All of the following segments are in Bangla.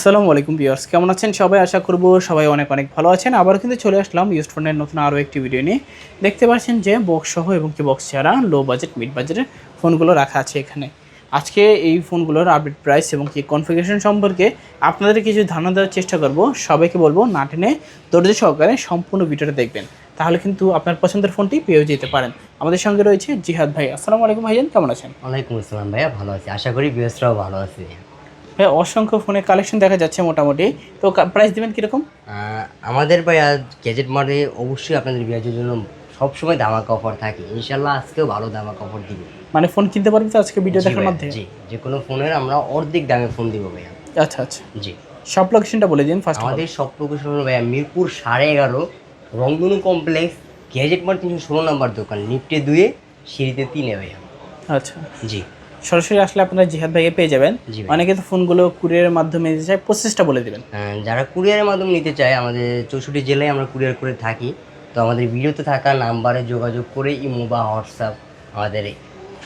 আসসালামু আলাইকুম ভিউয়ার্স, কেমন আছেন সবাই? আশা করব সবাই অনেক অনেক ভালো আছেন। আবার কিন্তু চলে আসলাম ইউস্ট ফোনের নতুন আরও একটি ভিডিও নিয়ে। দেখতে পাচ্ছেন যে বক্স সহ এবং কি বক্স ছাড়া লো বাজেট মিড বাজেটের ফোনগুলো রাখা আছে এখানে। আজকে এই ফোনগুলোর আপডেট প্রাইস এবং কি কনফিগারেশন সম্পর্কে আপনাদের কিছু ধারণা দেওয়ার চেষ্টা করব। সবাইকে বলব, না টেনে ধৈর্য সহকারে সম্পূর্ণ ভিডিওটা দেখবেন। তাহলে কিন্তু আপনার পছন্দের ফোনটি পেয়েও যেতে পারেন। আমাদের সঙ্গে রয়েছে জিহাদ ভাই। আসসালামু আলাইকুম ভাইজান, কেমন আছেন? ওয়ালাইকুম আসসালাম ভাইয়া, ভালো আছি। আশা করি বিএসরাও ভালো আছে। ভাই অসংখ্য ফোনের কালেকশন দেখা যাচ্ছে মোটামুটি। তো প্রাইস দেবেন কীরকম? আমাদের ভাইয়া গ্যাজেট মার্টে অবশ্যই আপনাদের বিয়াজের জন্য সবসময় ধামাকা অফার থাকে। ইনশাল্লাহ আজকেও ভালো ধামাকা অফার দিব। মানে ফোন কিনতে পারবে তো আজকে ভিডিও দেখার মধ্যে জি। যে কোনো ফোনের আমরা অর্ধেক দামে ফোন দিব ভাইয়া। আচ্ছা আচ্ছা। জি। সব লোকেশনটা বলে দিন ফার্স্ট আমাদের সব লোকেশন হলো ভাইয়া মিরপুর সাড়ে এগারো রংধনু কমপ্লেক্স গ্যাজেট মার্ট তিনশো ষোলো নম্বর দোকান লিফটে দুয়ে সিঁড়িতে তিনে ভাইয়া। আচ্ছা। জি। সরাসরি আসলে আপনারা জিহাদ ভাইকে পেয়ে যাবেন। অনেকে তো ফোনগুলো কুরিয়ারের মাধ্যমে নিতে চায় প্রসেসটা বলে দেবেন। যারা কুরিয়ারের মাধ্যমে নিতে চায় আমাদের চৌষট্টি জেলায় আমরা কুরিয়ার করে থাকি। তো আমাদের ভিডিওতে থাকা নাম্বারে যোগাযোগ করে ইমো বা হোয়াটসঅ্যাপ আমাদের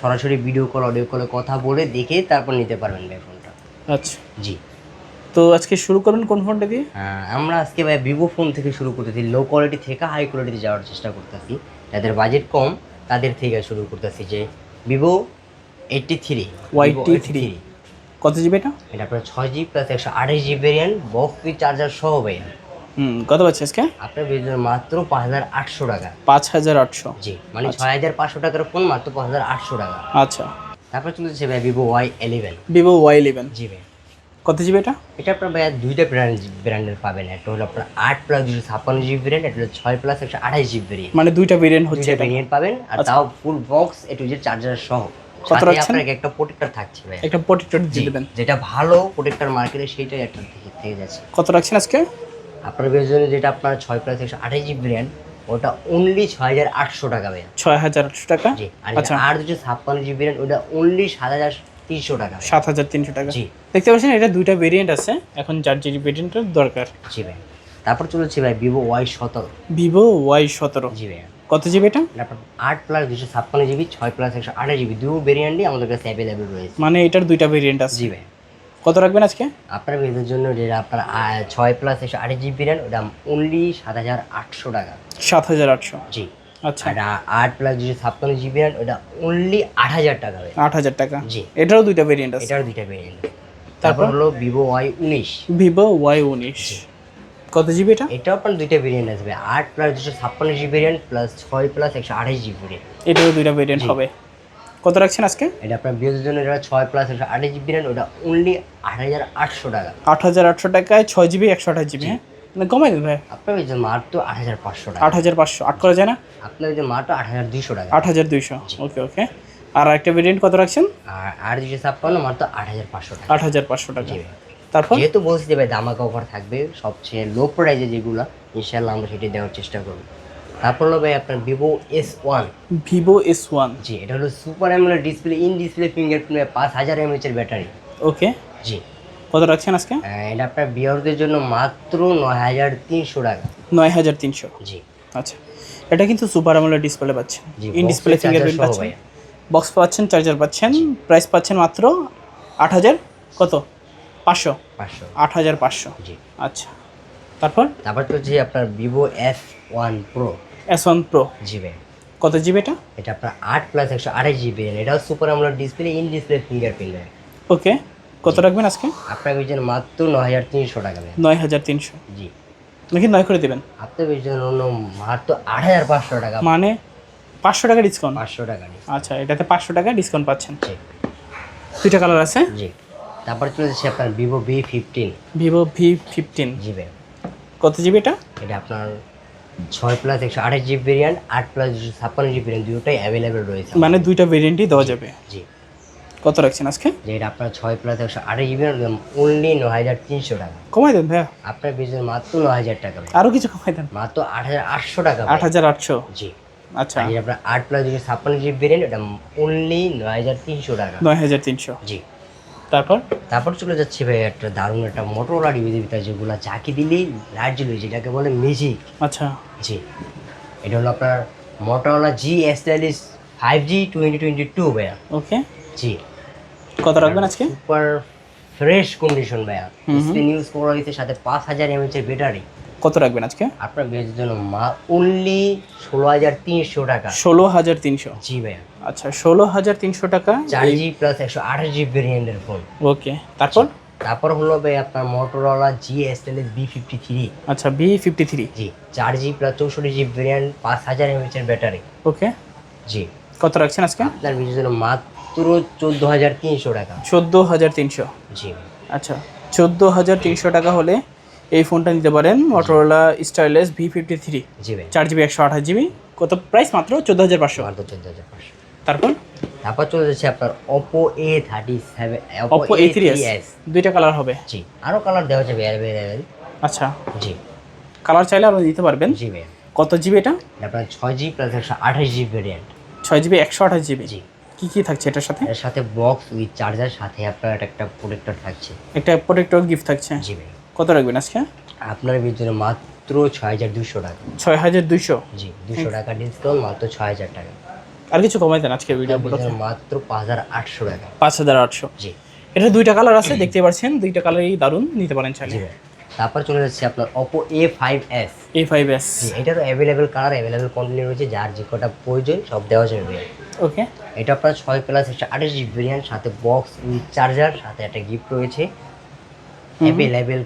সরাসরি ভিডিও কল অডিও কলে কথা বলে দেখে তারপর নিতে পারবেন ভাই ফোনটা। আচ্ছা। জি। তো আজকে শুরু করবেন কোন ফোনটা দিয়ে? আহ, আমরা আজকে ভাই ভিভো ফোন থেকে শুরু করতেছি লো কোয়ালিটি থেকে হাই কোয়ালিটিতে যাওয়ার চেষ্টা করতেছি। যাদের বাজেট কম তাদের থেকে শুরু করতেছি যে ভিভো এইটটি থ্রি YT3 কত জিবি এটা? এটা আপনার ছয় জিবি প্লাস একশো আঠাশ জিবি ভেরিয়েন্ট বক্স চার্জার সহ ভাইয়া হুম কত পাচ্ছে আজকে? আপনার বেতন মাত্র পাঁচ হাজার আটশো টাকা। পাঁচ হাজার আটশো। জি মানে ছয় হাজার পাঁচশো টাকার ফোন মাত্র পাঁচ হাজার আটশো টাকা। আচ্ছা। তারপর চলেছে ভাই Vivo Y eleven Vivo Y eleven জি ভাই কত জিবি এটা? এটা আপনার ভাই দুইটা ব্র্যান্ড ব্র্যান্ডের পাবেন। একটা হলো আপনার আট প্লাস দুশো ছাপ্পান্ন জিবি ভেরিয়েন্ট একটা হলো ছয় প্লাস একশো আঠাশ জিবি ভেরিয়েন্ট মানে দুইটা ভেরিয়েন্ট হচ্ছে ভেরিয়েন্ট পাবেন আর তাও ফুল বক্স এটু যে চার্জার সহ। কত রাখছেন? আপনাকে একটা প্রোটেক্টর থাকছে ভাই একটা প্রোটেক্টর দিয়ে দেবেন। যেটা ভালো প্রোটেক্টর মার্কেটে সেইটাই একটা থেকে থেকে যাচ্ছে। কত রাখছেন আজকে? আপনার জন্য যেটা আপনার ছয় প্লাস একশো আঠাশ জিবি ভেরিয়েন্ট ওটা অনলি ছয় হাজার আটশো টাকা ভাই ছয় হাজার আটশো টাকা? জি আর দুশো ছাপ্পান্ন জিবি ভেরিয়েন্ট ওটা অনলি সাত হাজার তিনশো টাকা সাত হাজার তিনশো টাকা। জি। দেখতে পাচ্ছেন এটা দুইটা ভেরিয়েন্ট আছে। এখন চার জিবি ভেরিয়েন্টের দরকার। জি ভাই তারপর চলেছে ভাই ভিভো ওয়াই সতেরো। ভিভো ওয়াই সতেরো। জি ভাই কত জিবি এটা? তারপর আট প্লাস দুশো ছাপ্পান্ন জিবি ছয় প্লাস একশো আঠাশ জিবি দু ভেরিয়েন্টই আমাদের কাছে অ্যাভেলেবেল রয়েছে। মানে এটার দুইটা ভেরিয়েন্ট আছে? জি ভাই। কত রাখবেন আজকে? আপনার বেদের জন্য যেটা আপনার ছয় প্লাস একশো আঠাশ জিবি ভেরিয়েন্ট ওটা অনলি সাত হাজার আটশো টাকা। সাত হাজার আটশো? জি। আচ্ছা। আ- আট প্লাস দুশো ছাপ্পান্ন জিবি ভেরিয়েন্ট ওটা অনলি আট হাজার টাকা আট হাজার টাকা? জি। এটারও দুইটা ভেরিয়েন্ট আছে? এটারও দুইটা ভেরিয়েন্ট তারপর? হলো ভিভো ওয়াই উনিশ। ভিভো ওয়াই উনিশ। কত জিবি এটা? এটাও আপনার দুইটা ভেরিয়েন্ট আসবে আট প্লাস দুশো ছাপ্পান্ন জিবি ভেরিয়েন্ট প্লাস ছয় প্লাস একশো আঠাশ জিবি ভেরিয়েন্ট এটাও দুইটা ভেরিয়েন্ট হবে। কত রাখছেন আজকে? এটা আপনার বিয়ের জন্য এটা ছয় প্লাস একশো আঠাশ জিবি ভেরিয়েন্ট ওটা অনলি আট হাজার আটশো টাকা। আট হাজার আটশো টাকায় ছয় জিবি একশো আঠাশ জিবি হ্যাঁ? মানে কমাই দেন ভাই। আপনার ওই যে মাত্র আট হাজার পাঁচশো টাকা। আট হাজার পাঁচশো আট করা যায় না? আপনার ওই যে মাত্র আট হাজার দুইশো টাকা। আট হাজার দুইশো ওকে ওকে। আর একটা ভেরিয়েন্ট কত রাখছেন? আর আর দুশো ছাপ্পান্ন মাত্র আট হাজার পাঁচশো টাকা। আট হাজার পাঁচশো টাকা। তারপর? যেহেতু বলছি যে ভাই দামাকা অফার থাকবে সবচেয়ে লো প্রাইজে যেগুলো ইনশাল্লাহ আমরা সেটি দেওয়ার চেষ্টা করব। তারপর হলো ভাই আপনার Vivo S one Vivo S one জি এটা হলো super AMOLED display in display fingerprint পাঁচ হাজার এমএচ এর ব্যাটারি ওকে জি। কত রাখছেন আজকে? এটা আপনার বিয়ারদের জন্য মাত্র নয় হাজার তিনশো টাকা। নয় হাজার তিনশো। জি। আচ্ছা। এটা কিন্তু সুপার আমলের ডিসপ্লে পাচ্ছেন। ইন ডিসপ্লে ফিঙ্গারপ্রিন্ট পাচ্ছেন। বক্স পাচ্ছেন চার্জার পাচ্ছেন প্রাইস পাচ্ছেন মাত্র আট হাজার। কত? পাঁচশো? পাঁচশো। আট হাজার পাঁচশো। জি। আচ্ছা। তারপর? তারপর তো হচ্ছে আপনার Vivo S one pro S one pro জি ভাই। কত জিবি এটা? এটা আপনার আট প্লাস একশো আঠাশ জিবি এটাও super AMOLED display in display fingerprint okay. কত রাখবেন আজকে? আপনার বেচেন মাত্র নয় হাজার তিনশো টাকা ভাই। নয় হাজার তিনশো। জি। নাকি নয় করে দেবেন? আপনার বেচেন অন্য মাত্র আট হাজার পাঁচশো টাকা। মানে পাঁচশো টাকা ডিসকাউন্ট পাঁচশো টাকা আচ্ছা এটাতে পাঁচশো টাকা ডিসকাউন্ট পাচ্ছেন। জি। দুইটা কালার আছে? জি। তারপর চলে যাচ্ছে আপনার Vivo V fifteen Vivo V fifteen জি ভাই। কত জিবি এটা? এটা আপনার ছয় প্লাস একশো আঠাশ জিবি ভেরিয়েন্ট আট প্লাস দুশো ছাপ্পান্ন জিবি ভেরিয়েন্ট দুটোই অ্যাভেলেবেল রয়েছে মানে দুইটা ভেরিয়েন্টই দেওয়া যাবে? জি। কত রাখছেন আজকে? যে এটা আপনার ছয় প্লাস একশো আঠাশ জিবি অনলি ন হাজার তিনশো টাকা। কমাই দেন ভাইয়া। আপনার বেচেন মাত্র ন হাজার টাকা। আরও কিছু কমাই দেন। মাত্র আট হাজার আটশো টাকা আট হাজার আটশো। জি। আচ্ছা। আপনার আট প্লাস দুশো ছাপ্পান্ন জিবি ভেরিয়েন্ট এটা অনলি ন হাজার তিনশো টাকা। নয় হাজার তিনশো। জি। তারপর? তারপর চলে যাচ্ছে ভাই একটা দারুণ একটা মোটরওয়ালা ডিভিডি ভিতরে যেগুলো চাকি দিলেই লাইট জ্বলে যেটাকে বলে মিউজিক আচ্ছা। জি। এটা হলো আপনার Motorola G S stylish five G twenty twenty two ভাইয়া। ওকে। জি। কত রাখবেন আজকে? সুপার ফ্রেশ কন্ডিশন ভাইয়া। স্ক্রিন ইউজ করা হয়েছে সাথে পাঁচ হাজার এমএচ এর ব্যাটারি কত রাখবেন আজকে? আপনার বিয়ের জন্য মা অনলি ষোলো হাজার তিনশো টাকা। ষোলো হাজার তিনশো। জি ভাইয়া। আচ্ছা ষোলো হাজার তিনশো টাকা। চার জি প্লাস একশো আঠাশ জিবি ভেরিয়েন্টের ফোন ওকে তারপর? তারপর হলো ভাই আপনার Motorola G S L S B fifty three আচ্ছা বি ফিফটি থ্রি জি চার জি প্লাস চৌষট্টি জিবি ভেরিয়েন্ট পাঁচ হাজার এমএচ এর ব্যাটারি ওকে। জি। কত রাখছেন আজকে? আপনার বিয়ের জন্য মাত্র চোদ্দ হাজার তিনশো টাকা। চোদ্দ হাজার তিনশো। জি। আচ্ছা চোদ্দ হাজার তিনশো টাকা হলে এই ফোনটা নিতে পারেন Motorola stylus V fifty three চার জিবি একশো আঠাশ জিবি। কত প্রাইস মাত্র? চোদ্দ হাজার পাঁচশো। চোদ্দ হাজার পাঁচশো। তারপর? তারপর চলে যাচ্ছে আপনার Oppo A thirty seven Oppo A three S দুইটা কালার হবে। জি আরও কালার দেওয়া যাবে আচ্ছা। জি। কালার চাইলে আপনি নিতে পারবেন। জি কত জিবি এটা? আপনার ছয় জি প্লাস একশো আঠাশ জিবি ভেরিয়েন্ট ছয় জিবি একশো আঠাশ জিবি। জি। কী কী থাকছে এটার সাথে? এর সাথে বক্স উইথ চার্জার সাথে আপনার একটা- একটা প্রোটেক্টর থাকছে। একটা প্রোটেক্টর গিফট থাকছে। জি ভাই। কত রাখবেন আজকে? আপনার ভিতরে মাত্র ছয় হাজার দুশো টাকা। ছয় হাজার দুশো? জি দুশো টাকা ডিসকাউন্ট মাত্র ছয় হাজার টাকা। আর কিছু কমাই দেন আজকে ভিডিও মাত্র পাঁচ হাজার আটশো টাকা। পাঁচ হাজার আটশো। জি। এটা দুইটা কালার আছে দেখতে পাচ্ছেন? দুইটা কালারই দারুণ নিতে পারেন চাইলে। তারপর চলে যাচ্ছে আপনার Oppo A five S A five S জি এটারও অ্যাভেলেবেল কালার অ্যাভেলেবেল কোয়ান্টিটি রয়েছে যার যে কটা প্রয়োজন সব দেওয়া যাবে ওকে এটা আপনার ছয় প্লাস একশো আঠাশ জিবি ভেরিয়েন্ট সাথে বক্স উইথ চার্জার সাথে একটা গিফট রয়েছে। অ্যাভেলেবেল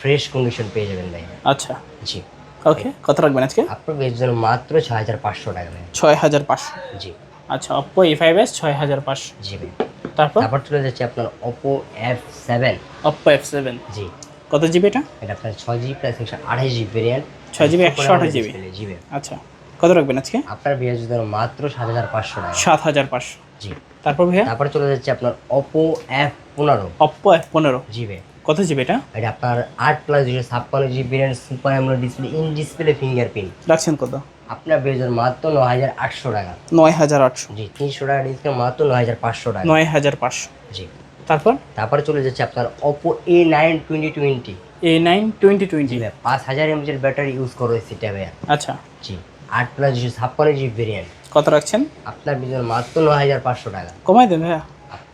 ফ্রেশ কন্ডিশন পেয়ে যাবেন ভাই। আচ্ছা। জি। ওকে কত রাখবেন আজকে? আপনার বেশ জন্য মাত্র ছয় হাজার পাঁচশো টাকা ভাই। ছয় হাজার পাঁচশো। জি। আচ্ছা অপ্পো এ ফাইভ এস ছয় হাজার পাঁচশো। জি ভাই। তারপর? তারপর চলে যাচ্ছে আপনার Oppo F seven Oppo F seven জি। কত জিবি এটা? এটা আপনার ছয় জিবি প্লাস একশো আঠাশ জিবি ভেরিয়েন্ট ছয় জিবি একশো আঠাশ জিবি জি ভাই। আচ্ছা কত রাখবেন আজকে? আপনার বিয়ের জন্য মাত্র সাত হাজার পাঁচশো টাকা। সাত হাজার পাঁচশো। জি। তারপর ভাইয়া? তারপর চলে যাচ্ছে আপনার ওপো এফ পনেরো। অপ্পো এফ পনেরো। জি ভাই। কত জিবি এটা? এটা আপনার আট প্লাস দুশো ছাপ্পান্ন GB variant super AMOLED display in display fingerprint রাখছেন কত? আপনার বেজন মাত্র ন হাজার আটশো টাকা। নয় হাজার আটশো। জি তিনশো টাকা ডিসকাউন্ট মাত্র ন হাজার পাঁচশো টাকা। নয় হাজার পাঁচশো। জি। তারপর? তারপরে চলে যাচ্ছে আপনার Oppo A nine twenty twenty A nine twenty twenty পাঁচ হাজার এমএচের ব্যাটারি ইউজ করা হয়েছে এটা ভাইয়া। আচ্ছা। জি আট প্লাস দুশো ছাপ্পান্ন জিবি ভেরিয়েন্ট কত রাখছেন? আপনার বেজন মাত্র ন হাজার পাঁচশো টাকা। কমাই দেন ভাইয়া।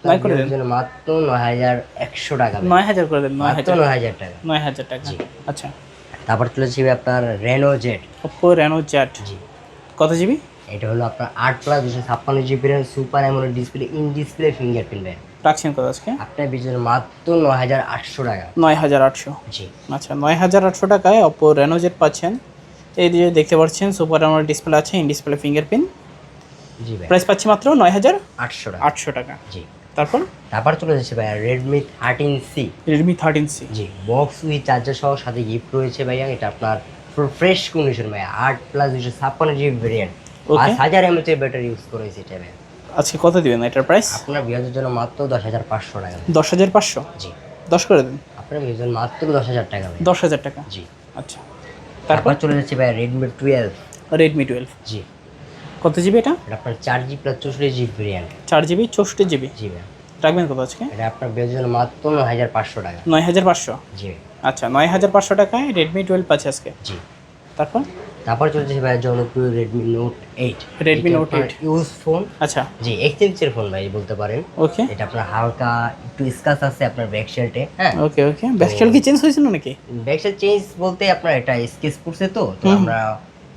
নয় করে দেন। মাত্র ন হাজার একশো টাকা নয় হাজার করে দেন নয় হাজার ন হাজার টাকা। নয় হাজার টাকা। আচ্ছা। তারপর চলে যাবে আপনার রেনো জেড ওপ্পো রেনো চ্যাট জি। কত জিবি? এটা হলো আপনার আট প্লাস দুশো ছাপ্পান্ন GB RAM super AMOLED display in display fingerprint ভাই রাখছেন কত আজকে? আপনার বেজন মাত্র ন হাজার আটশো টাকা। নয় হাজার আটশো। জি। আচ্ছা নয় হাজার আটশো টাকায় অপো রেনো জেট পাচ্ছেন। এই দিয়ে দেখতে পাচ্ছেন সুপার আমার ডিসপ্লে আছে ইন ডিসপ্লে ফিঙ্গারপ্রিন্ট প্রাইস পাচ্ছি মাত্র নয় হাজার আটশো টাকা। আটশো টাকা। জি। তারপর? তারপর চলে যাচ্ছে ভাইয়া Redmi thirteen C Redmi thirteen C G box with charger সহ সাথে গিফট রয়েছে ভাইয়া এটা আপনার ফ্রেশ কন্ডিশন ভাইয়া আট প্লাস দুশো ছাপ্পান্ন জিবি ভেরিয়েন্ট পাঁচ হাজার এমএচ এর ব্যাটারি ইউজ করেছে এটা ভাইয়া। আজকে কত দিবেন এটার প্রাইস আপনার বিয়াজের জন্য মাত্র দশ হাজার পাঁচশো টাকা। দশ হাজার পাঁচশো? জি। দশ করে দিন। আপনার বিয়াজের মাত্র দশ হাজার টাকা দশ হাজার টাকা? জি। আচ্ছা। তারপর চলে যাচ্ছে ভাইয়া রেডমি টুয়েলভ রেডমি টুয়েলভ জি। কত জিবি এটা? এটা আপনার চার জি প্লাস চৌষট্টি জিবি ভেরিয়েন্ট চার জিবি চৌষট্টি জিবি জি রাখবেন কত আজকে? এটা আপনার জন্য মাত্র ন হাজার পাঁচশো টাকা। নয় হাজার পাঁচশো? জি। আচ্ছা নয় হাজার পাঁচশো টাকায় রেডমি টুয়েলভ আছে আজকে। জি। তারপর? তারপর চলে ভাই জনপ্রিয় Redmi note eight Redmi Note 8 use phone আচ্ছা। জি এক্সচেঞ্জের ফোন ভাই বলতে পারেন। ওকে এটা আপনার হালকা একটু স্কাচ আছে আপনার ব্যাক সাইডে হ্যাঁ? ওকে ওকে ব্যাকশেল কি চেঞ্জ হয়েছিল নাকি? ব্যাক সাইড চেঞ্জ বলতে আপনার এটা স্কেচ পড়ছে তো তো আমরা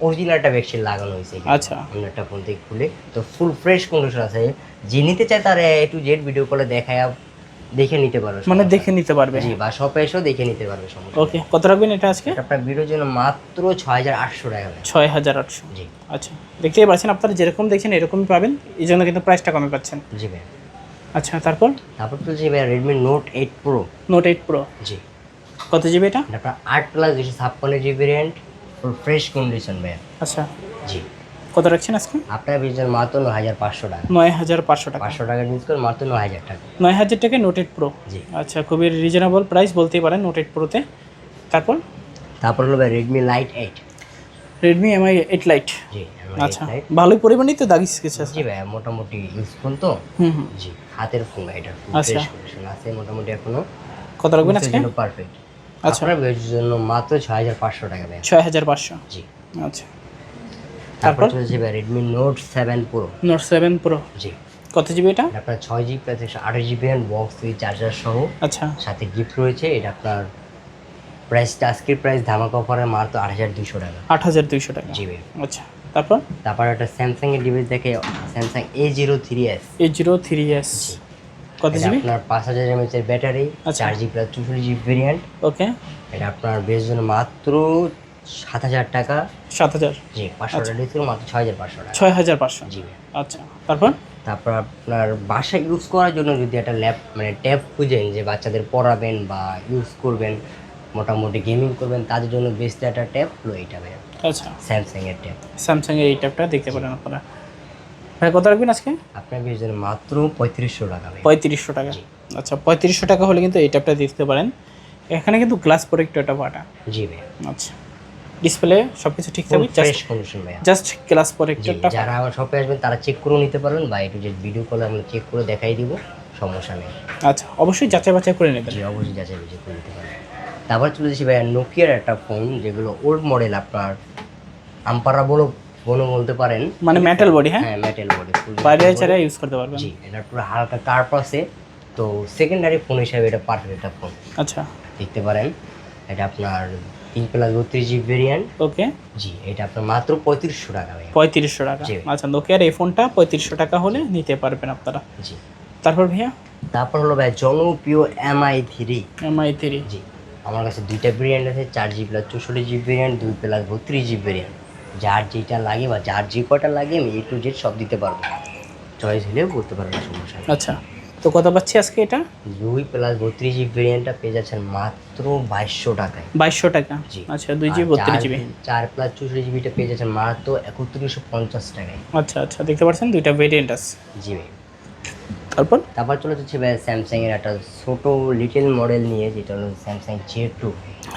অরিজিনালটা সাইড লাগানো হয়েছে আচ্ছা। অন্য একটা ফোন থেকে খুলে। তো ফুল ফ্রেশ কন্ডিশন আছে? যে নিতে চায় তার এ টু জেড ভিডিও কলে দেখায় দেখে নিতে পারবে মানে দেখে নিতে পারবে। জি বা শপে এসেও দেখে নিতে পারবে সমস্যা। ওকে কত রাখবেন এটা আজকে? আপনার ভিডিওর জন্য মাত্র ছয় হাজার আটশো টাকা। ছয় হাজার আটশো। জি। আচ্ছা দেখতেই পাচ্ছেন আপনারা যেরকম দেখছেন এরকমই পাবেন এই জন্য কিন্তু প্রাইসটা কমে পাচ্ছেন। জি ভাই আচ্ছা তারপর? তারপর তো যে ভাই Redmi note eight pro note eight pro জি। কত জিবি এটা? এটা আপনার আট প্লাস দুশো ছাপ্পান্ন GB RAM full fresh condition ভাই আচ্ছা। জি। কত রাখছেন আজকে? আপনার বিজন মাত্র ন হাজার পাঁচশো টাকা। নয় হাজার পাঁচশো টাকা। পাঁচশো টাকা ডিসকাউন্ট মাত্র ন হাজার টাকা। নয় হাজার টাকায় নোট এইট প্রো জি। আচ্ছা খুবই রিজনেবল প্রাইস বলতেই পারেন নোট এইট প্রোতে তারপর? তারপর হলো ভাই Redmi lite eight Redmi Mi eight lite জি আচ্ছা ভালোই পরিমাণই তো কিছু আছে জি ভাই মোটামুটি ইউজ ইউজফুল তো? হুম জি হাতের ফোন এটা আচ্ছা। আছে মোটামুটি এখনও। কত রাখবেন আজকে? পারফেক্ট আচ্ছা। আপনার জন্য মাত্র ছয় হাজার পাঁচশো টাকা ভাই ছয় হাজার পাঁচশো? জি। আচ্ছা। তারপর? চলেছে Redmi note seven pro note seven pro জি। কত জিবি এটা? আপনার ছয় জিবি প্লাস একশো আঠাশ জিবি বক্স উইথ চার্জার সহ। আচ্ছা। সাথে গিফট রয়েছে এটা আপনার প্রাইসটা আজকের প্রাইস ধামাকা অফারে মাত্র আট হাজার দুশো টাকা। আট হাজার দুইশো টাকা। জিবি আচ্ছা তারপর? তারপর একটা স্যামসাং এর ডিভাইস দেখে Samsung A zero three S A zero three S কত জিবি? আপনার পাঁচ হাজার এমএচ এর ব্যাটারি আচ্ছা। চার জিবি প্লাস চৌষট্টি জিবি ভেরিয়েন্ট ওকে। এটা আপনার বেশ জন্য মাত্র সাত হাজার টাকা। সাত হাজার? জি পাঁচশো টাকা ডিসকাউন্ট মাত্র ছয় হাজার পাঁচশো টাকা। ছয় হাজার পাঁচশো। জিবি আচ্ছা তারপর? তারপর আপনার বাসায় ইউজ করার জন্য যদি একটা ল্যাপ মানে ট্যাব খুঁজেন যে বাচ্চাদের পড়াবেন বা ইউজ করবেন মোটামুটি গেমিং করবেন তাদের জন্য বেস্ট একটা ট্যাব হলো এইটা ভাই আচ্ছা। স্যামসাং এর ট্যাব স্যামসাং এর এই ট্যাবটা দেখতে পারেন আপনারা। ভাই কত রাখবেন আজকে? আপনার মাত্র পঁয়ত্রিশশো টাকা পঁয়ত্রিশশো টাকা। আচ্ছা পঁয়ত্রিশশো টাকা হলে কিন্তু এই ট্যাবটা দিতে পারেন। এখানে কিন্তু গ্লাস প্রোটেক্টরটা পাটা জি ভাই। আচ্ছা। ডিসপ্লে সব কিছু ঠিক থাকবে। জাস্ট ফ্রেশ কন্ডিশন ভাই জাস্ট গ্লাস প্রোটেক্টরটা যারা আমার শপে আসবেন তারা চেক করে নিতে পারবেন। বা একটু যে ভিডিও কলে আমরা চেক করে দেখাই দিব সমস্যা নেই। আচ্ছা অবশ্যই যাচাই বাছাই করে নেবেন। জি অবশ্যই যাচাই বাছাই করে নিতে পারবেন। তারপর চলে যাচ্ছি ভাই নোকিয়ার একটা ফোন যেগুলো ওল্ড মডেল আপনার আম্পারা বলো বলো বলতে পারেন। মানে মেটাল বডি হ্যাঁ? মেটেল বডি বাইরে ছাড়া ইউজ করতে পারবেন। জি এটা পুরো হালকা কার্প আছে তো সেকেন্ডারি ফোন হিসাবে এটা পারফেক্ট একটা ফোন আচ্ছা। দেখতে পারেন এটা আপনার তিন প্লাস বত্রিশ জিবি ভেরিয়েন্ট ওকে। জি এটা আপনার মাত্র পঁয়ত্রিশশো টাকা পঁয়ত্রিশশো টাকা। আচ্ছা নোকিয়ার এই ফোনটা পঁয়ত্রিশশো টাকা হলে নিতে পারবেন আপনারা। জি। তারপর ভাইয়া? তারপর হলো ভাই জনপ্রিয় এমআই থ্রি এমআই থ্রি জি আমার কাছে দুইটা ভেরিয়েন্ট আছে চার জিবি প্লাস চৌষট্টি জিবি ভেরিয়েন্ট দুই প্লাস বত্রিশ জিবি ভেরিয়েন্ট যার যেটা লাগে বা যার যে কটা লাগে আমি এ টু জেড সব দিতে পারব। চয়েস হলেও করতে পারব না সমস্যা নেই। আচ্ছা তো কত পাচ্ছি আজকে এটা? দুই প্লাস বত্রিশ জিবি ভেরিয়েন্টটা পেয়ে যাচ্ছেন মাত্র বাইশশো টাকায়। বাইশশো টাকা? জি। আচ্ছা দুই আর জিবি বত্রিশ চার- জিবি চার প্লাস চৌষট্টি জিবিটা পেয়ে যাচ্ছেন মাত্র একত্রিশশো পঞ্চাশ টাকায়। আচ্ছা আচ্ছা দেখতে পাচ্ছেন দুইটা ভেরিয়েন্ট আছে। জি ভাই। তারপর? তারপর চলে যাচ্ছে ভাই স্যামসাং এর একটা ছোট লিটল মডেল নিয়ে যেটা হলো Samsung J two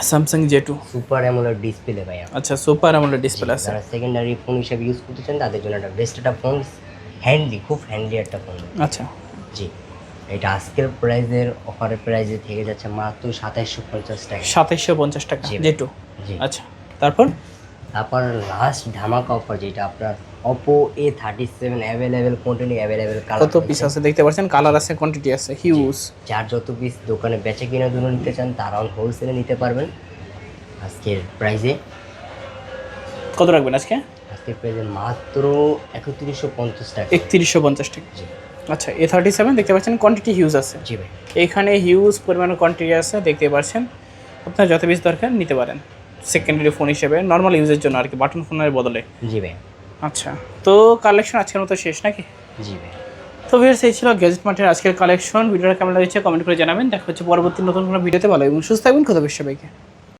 Samsung J two super AMOLED display ভাই আচ্ছা সুপার আমলের ডিসপ্লে আছে। যারা সেকেন্ডারি ফোন হিসেবে ইউজ করতে চান তাদের জন্য একটা বেস্ট একটা ফোন হ্যান্ডলি খুব হ্যান্ডলি একটা ফোন আচ্ছা। জি এটা আজকের প্রাইজের অফারের প্রাইজে থেকে যাচ্ছে মাত্র সাতাইশশো পঞ্চাশ টাকা। সাতাইশশো পঞ্চাশ টাকা জি। টু জি। আচ্ছা তারপর? তারপর লাস্ট ধামাকা অফার যেটা আপনার Oppo A thirty seven available quantity available colour কত পিস আছে দেখতে পাচ্ছেন? কালার আছে কোয়ান্টিটি আছে হিউজ যার যত পিস দোকানে বেচে কেনার জন্য নিতে চান তারাও হোলসেলে নিতে পারবেন। আজকের প্রাইজে কত রাখবেন আজকে? আজকের প্রাইজে মাত্র একত্রিশশো পঞ্চাশ টাকা। একত্রিশশো পঞ্চাশ টাকা। আচ্ছা এ থার্টি সেভেন দেখতে পাচ্ছেন কোয়ান্টিটি হিউজ আছে। জি ভাই। এখানে হিউজ পরিমাণে কোয়ান্টিটি আছে দেখতে পাচ্ছেন। আপনার যত পিস দরকার নিতে পারেন। সেকেন্ডারি ফোন হিসেবে নর্মাল ইউজের জন্য আর কি বাটন ফোনের বদলে। জি ভাই। আচ্ছা। তো কালেকশন আজকের মতো শেষ নাকি? জি ভাই। তো ভিউয়ার্স এই ছিল গ্যাজেট মার্টের আজকের কালেকশন ভিডিওটা কেমন লাগছে কমেন্ট করে জানাবেন। দেখা হচ্ছে পরবর্তী নতুন কোনো ভিডিওতে। ভালো এবং সুস্থ থাকবেন কথা সবাইকে।